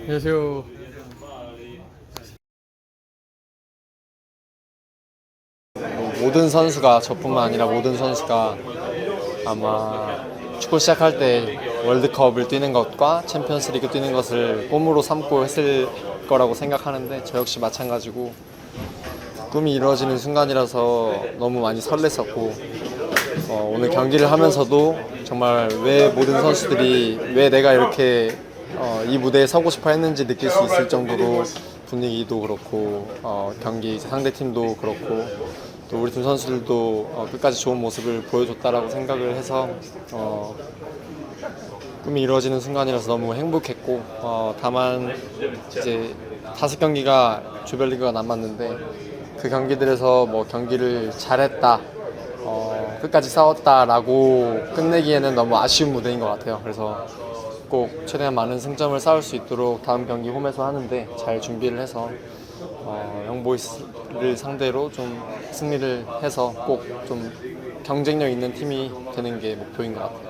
안녕하세요. 모든 선수가 저뿐만 아니라 모든 선수가 아마 축구 시작할 때 월드컵을 뛰는 것과 챔피언스리그 뛰는 것을 꿈으로 삼고 했을 거라고 생각하는데 저 역시 마찬가지고 꿈이 이루어지는 순간이라서 너무 많이 설렜었고 어, 오늘 경기를 하면서도 정말 왜 모든 선수들이 왜 내가 이렇게 어, 이 무대에 서고 싶어 했는지 느낄 수 있을 정도로 분위기도 그렇고 어, 경기 상대 팀도 그렇고 또 우리 팀 선수들도 어, 끝까지 좋은 모습을 보여줬다라고 생각을 해서 어, 꿈이 이루어지는 순간이라서 너무 행복했고 어, 다만 이제 다섯 경기가 조별리그가 남았는데 그 경기들에서 뭐 경기를 잘했다 어, 끝까지 싸웠다라고 끝내기에는 너무 아쉬운 무대인 것 같아요. 그래서 꼭 최대한 많은 승점을 쌓을 수 있도록 다음 경기 홈에서 하는데 잘 준비를 해서 어, 영보이스를 상대로 좀 승리를 해서 꼭 좀 경쟁력 있는 팀이 되는 게 목표인 것 같아요.